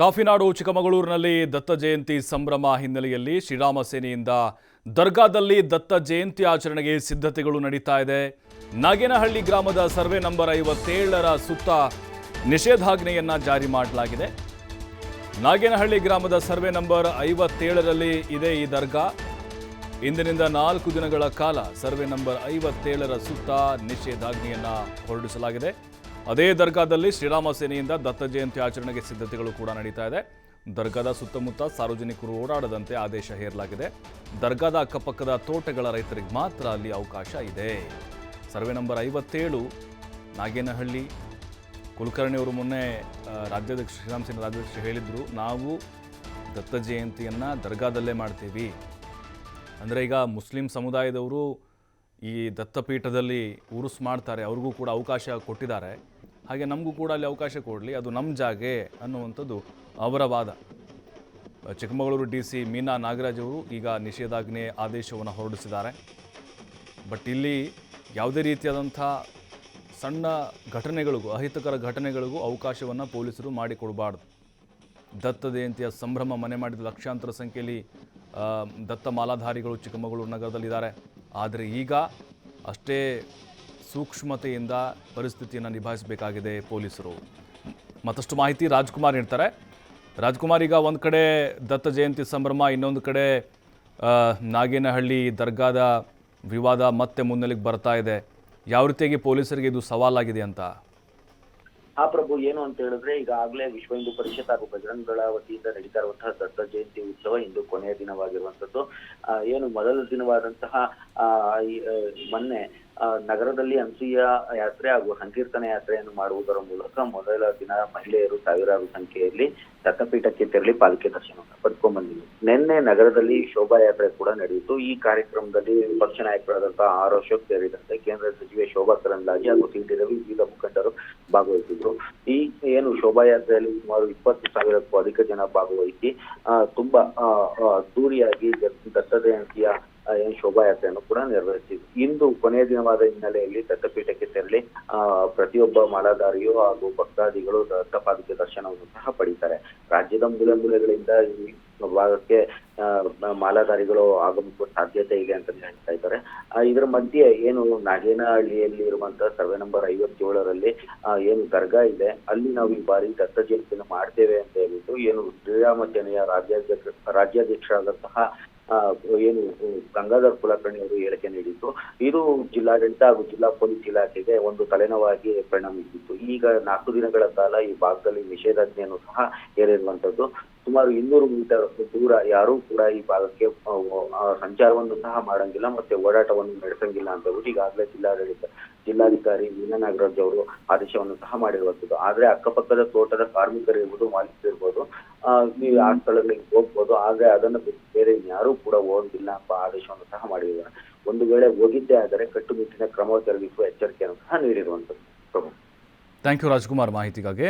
ಕಾಫಿನಾಡು ಚಿಕ್ಕಮಗಳೂರಿನಲ್ಲಿ ದತ್ತ ಜಯಂತಿ ಸಂಭ್ರಮ ಹಿನ್ನೆಲೆಯಲ್ಲಿ ಶ್ರೀರಾಮ ಸೇನೆಯಿಂದ ದರ್ಗಾದಲ್ಲಿ ದತ್ತ ಜಯಂತಿ ಆಚರಣೆಗೆ ಸಿದ್ಧತೆಗಳು ನಡೀತಾ ಇದೆ. ನಾಗೇನಹಳ್ಳಿ ಗ್ರಾಮದ ಸರ್ವೆ ನಂಬರ್ ಐವತ್ತೇಳರ ಸುತ್ತ ನಿಷೇಧಾಜ್ಞೆಯನ್ನು ಜಾರಿ ಮಾಡಲಾಗಿದೆ. ನಾಗೇನಹಳ್ಳಿ ಗ್ರಾಮದ ಸರ್ವೆ ನಂಬರ್ ಐವತ್ತೇಳರಲ್ಲಿ ಇದೆ ಈ ದರ್ಗಾ. ಇಂದಿನಿಂದ ನಾಲ್ಕು ದಿನಗಳ ಕಾಲ ಸರ್ವೆ ನಂಬರ್ ಐವತ್ತೇಳರ ಸುತ್ತ ನಿಷೇಧಾಜ್ಞೆಯನ್ನು ಹೊರಡಿಸಲಾಗಿದೆ. ಅದೇ ದರ್ಗಾದಲ್ಲಿ ಶ್ರೀರಾಮ ಸೇನೆಯಿಂದ ದತ್ತ ಜಯಂತಿ ಆಚರಣೆಗೆ ಸಿದ್ಧತೆಗಳು ಕೂಡ ನಡೀತಾ ಇದೆ. ದರ್ಗಾದ ಸುತ್ತಮುತ್ತ ಸಾರ್ವಜನಿಕರು ಓಡಾಡದಂತೆ ಆದೇಶ ಹೇರಲಾಗಿದೆ. ದರ್ಗಾದ ಅಕ್ಕಪಕ್ಕದ ತೋಟಗಳ ರೈತರಿಗೆ ಮಾತ್ರ ಅಲ್ಲಿ ಅವಕಾಶ ಇದೆ. ಸರ್ವೆ ನಂಬರ್ ಐವತ್ತೇಳು, ನಾಗೇನಹಳ್ಳಿ ಕುಲಕರ್ಣಿ ಅವರು ಮೊನ್ನೆ ರಾಜ್ಯಾಧ್ಯಕ್ಷ, ಶ್ರೀರಾಮ್ ಸೇನೆ ರಾಜ್ಯಾಧ್ಯಕ್ಷ ಹೇಳಿದರು, ನಾವು ದತ್ತ ಜಯಂತಿಯನ್ನು ದರ್ಗಾದಲ್ಲೇ ಮಾಡ್ತೀವಿ. ಅಂದರೆ ಈಗ ಮುಸ್ಲಿಂ ಸಮುದಾಯದವರು ಈ ದತ್ತಪೀಠದಲ್ಲಿ ಉರುಸ್ ಮಾಡ್ತಾರೆ, ಅವ್ರಿಗೂ ಕೂಡ ಅವಕಾಶ ಕೊಟ್ಟಿದ್ದಾರೆ. ಹಾಗೆ ನಮಗೂ ಕೂಡ ಅಲ್ಲಿ ಅವಕಾಶ ಕೊಡಲಿ, ಅದು ನಮ್ಮ ಜಾಗೆ ಅನ್ನುವಂಥದ್ದು ಅವರ ವಾದ. ಚಿಕ್ಕಮಗಳೂರು ಡಿ ಸಿ ಮೀನಾ ನಾಗರಾಜ್ ಅವರು ಈಗ ನಿಷೇಧಾಜ್ಞೆ ಆದೇಶವನ್ನು ಹೊರಡಿಸಿದ್ದಾರೆ. ಬಟ್ ಇಲ್ಲಿ ಯಾವುದೇ ರೀತಿಯಾದಂಥ ಸಣ್ಣ ಘಟನೆಗಳಿಗೂ, ಅಹಿತಕರ ಘಟನೆಗಳಿಗೂ ಅವಕಾಶವನ್ನು ಪೊಲೀಸರು ಮಾಡಿಕೊಡಬಾರ್ದು. ದತ್ತ ಜಯಂತಿಯ ಸಂಭ್ರಮ ಮನೆ ಮಾಡಿದ ಲಕ್ಷಾಂತರ ಸಂಖ್ಯೆಯಲ್ಲಿ ದತ್ತ ಮಾಲಾಧಾರಿಗಳು ಚಿಕ್ಕಮಗಳೂರು ನಗರದಲ್ಲಿದ್ದಾರೆ. ಆದರೆ ಈಗ ಅಷ್ಟೇ ಸೂಕ್ಷ್ಮತೆಯಿಂದ ಪರಿಸ್ಥಿತಿಯನ್ನು ನಿಭಾಯಿಸಬೇಕಾಗಿದೆ ಪೊಲೀಸರು. ಮತ್ತಷ್ಟು ಮಾಹಿತಿ ರಾಜ್ಕುಮಾರ್ ನೀಡ್ತಾರೆ. ರಾಜ್ಕುಮಾರ್, ಈಗ ಒಂದು ಕಡೆ ದತ್ತ ಜಯಂತಿ ಸಂಭ್ರಮ, ಇನ್ನೊಂದು ಕಡೆ ನಾಗೇನಹಳ್ಳಿ ದರ್ಗಾದ ವಿವಾದ ಮತ್ತೆ ಮುನ್ನೆಲೆಗೆ ಬರ್ತಾ ಇದೆ. ಯಾವ ರೀತಿಯಾಗಿ ಪೊಲೀಸರಿಗೆ ಇದು ಸವಾಲಾಗಿದೆ ಅಂತ? ಆ ಪ್ರಭು, ಏನು ಅಂತ ಹೇಳಿದ್ರೆ ಈಗಾಗಲೇ ವಿಶ್ವ ಹಿಂದೂ ಪರಿಷತ್ ಹಾಗೂ ಬಜರಂಗಗಳ ವತಿಯಿಂದ ನಡೀತಾ ಇರುವಂತಹ ದತ್ತ ಜಯಂತಿ ಉತ್ಸವ ಇಂದು ಕೊನೆಯ ದಿನವಾಗಿರುವಂತದ್ದು ಏನು ಮೊದಲ ದಿನವಾದಂತಹ ಮೊನ್ನೆ ನಗರದಲ್ಲಿ ಹಂಸಿಯ ಯಾತ್ರೆ ಹಾಗೂ ಸಂಕೀರ್ತನ ಯಾತ್ರೆಯನ್ನು ಮಾಡುವುದರ ಮೂಲಕ ಮೊದಲ ದಿನ ಮಹಿಳೆಯರು ಸಾವಿರಾರು ಸಂಖ್ಯೆಯಲ್ಲಿ ದತ್ತಪೀಠಕ್ಕೆ ತೆರಳಿ ಪಾಲಿಕೆ ದರ್ಶನವನ್ನು ಪಡ್ಕೊಂಡ್ ಬಂದಿದ್ರು ನಿನ್ನೆ ನಗರದಲ್ಲಿ ಶೋಭಾಯಾತ್ರೆ ಕೂಡ ನಡೆಯಿತು. ಈ ಕಾರ್ಯಕ್ರಮದಲ್ಲಿ ವಿಪಕ್ಷ ನಾಯಕರಾದಂತಹ ಆರ್ ಅಶೋಕ್ ಸೇರಿದಂತೆ ಕೇಂದ್ರ ಸಚಿವೆ ಶೋಭಾ ಕರಂದ್ಲಾಜೆ ಹಾಗೂ ಟಿ ರವಿ, ವಿವಿಧ ಮುಖಂಡರು ಭಾಗವಹಿಸಿದ್ರು ಈ ಏನು ಶೋಭಾಯಾತ್ರೆಯಲ್ಲಿ ಸುಮಾರು ಇಪ್ಪತ್ತು ಸಾವಿರಕ್ಕೂ ಅಧಿಕ ಜನ ಭಾಗವಹಿಸಿ ತುಂಬಾ ಅದ್ದೂರಿಯಾಗಿ ದತ್- ದತ್ತ ಜಯಂತಿಯ ಏನು ಶೋಭಾಯಾತ್ರೆಯನ್ನು ಕೂಡ ನೆರವೇರಿಸಿದ್ರು ಇಂದು ಕೊನೆಯ ದಿನವಾದ ಹಿನ್ನೆಲೆಯಲ್ಲಿ ದತ್ತಪೀಠಕ್ಕೆ ತೆರಳಿ ಪ್ರತಿಯೊಬ್ಬ ಮಾಲಾಧಾರಿಯು ಹಾಗೂ ಭಕ್ತಾದಿಗಳು ದತ್ತಪಾದಕ್ಕೆ ದರ್ಶನವನ್ನು ಸಹ ಪಡೀತಾರೆ. ರಾಜ್ಯದ ಮೂಲ ಮೂಲೆಗಳಿಂದ ಈ ಭಾಗಕ್ಕೆ ಮಾಲಾಧಾರಿಗಳು ಆಗಮಿಸುವ ಸಾಧ್ಯತೆ ಇದೆ ಅಂತ ಹೇಳ್ತಾ ಇದ್ದಾರೆ. ಇದರ ಮಧ್ಯೆ ಏನು ನಾಗೇನಹಳ್ಳಿಯಲ್ಲಿ ಇರುವಂತಹ ಸರ್ವೆ ನಂಬರ್ ಐವತ್ತೇಳರಲ್ಲಿ ಏನು ದರ್ಗಾ ಇದೆ. ಅಲ್ಲಿ ನಾವು ಈ ಬಾರಿ ದತ್ತ ಜಯಂತಿಯನ್ನು ಮಾಡ್ತೇವೆ ಅಂತ ಹೇಳ್ಬಿಟ್ಟು ಏನು ಶ್ರೀರಾಮ ಸೇನೆಯ ರಾಜ್ಯಾಧ್ಯಕ್ಷ, ರಾಜ್ಯಾಧ್ಯಕ್ಷರಾದಂತಹ ಏನು, ಗಂಗಾಧರ್ ಕುಲಕರ್ಣಿ ಅವರು ಹೇಳಿಕೆ ನೀಡಿದ್ದು, ಇದು ಜಿಲ್ಲಾಡಳಿತ ಹಾಗೂ ಜಿಲ್ಲಾ ಪೊಲೀಸ್ ಇಲಾಖೆಗೆ ಒಂದು ತಲೆನೋವಾಗಿ ಪರಿಣಮಿಸಿತ್ತು. ಈಗ ನಾಲ್ಕು ದಿನಗಳ ಕಾಲ ಈ ಭಾಗದಲ್ಲಿ ನಿಷೇಧಾಜ್ಞೆಯನ್ನು ಸಹ ಹೇರಿರುವಂತದ್ದು ಸುಮಾರು ಇನ್ನೂರು ಮೀಟರ್ ದೂರ ಯಾರೂ ಕೂಡ ಈ ಭಾಗಕ್ಕೆ ಸಂಚಾರವನ್ನು ಸಹ ಮಾಡಂಗಿಲ್ಲ, ಮತ್ತೆ ಓಡಾಟವನ್ನು ನಡೆಸಂಗಿಲ್ಲ ಅಂತ ಹೇಳ್ಬಿಟ್ಟು ಈಗಾಗಲೇ ಜಿಲ್ಲಾಡಳಿತ ಜಿಲ್ಲಾಧಿಕಾರಿ ವೀಣಾ ನಾಗರಾಜ್ ಅವರು ಆದೇಶವನ್ನು ಸಹ ಮಾಡಿರುವಂತದ್ದು ಆದ್ರೆ ಅಕ್ಕಪಕ್ಕದ ತೋಟದ ಕಾರ್ಮಿಕರು ಇರ್ಬೋದು, ಮಾಲೀಕರು ಇರ್ಬೋದು ನೀವು ಆ ಸ್ಥಳಗಳಿಗೆ ಹೋಗ್ಬೋದು. ಆದ್ರೆ ಅದನ್ನು ಬೇರೆ ಯಾರೂ ಕೂಡ ಹೋಗಿಲ್ಲ ಅಂತ ಆದೇಶವನ್ನು ಸಹ ಮಾಡಿದ್ದಾರೆ. ಒಂದು ವೇಳೆ ಹೋಗಿದ್ದೇ ಆದರೆ ಕಟ್ಟುನಿಟ್ಟಿನ ಕ್ರಮ ಜರುಗಿಸುವ ಎಚ್ಚರಿಕೆಯನ್ನು ಸಹ ನೀಡಿರುವಂತದ್ದು ಪ್ರಭು ಥ್ಯಾಂಕ್ ಯು ರಾಜ್ಕುಮಾರ್ ಮಾಹಿತಿಗಾಗಿ.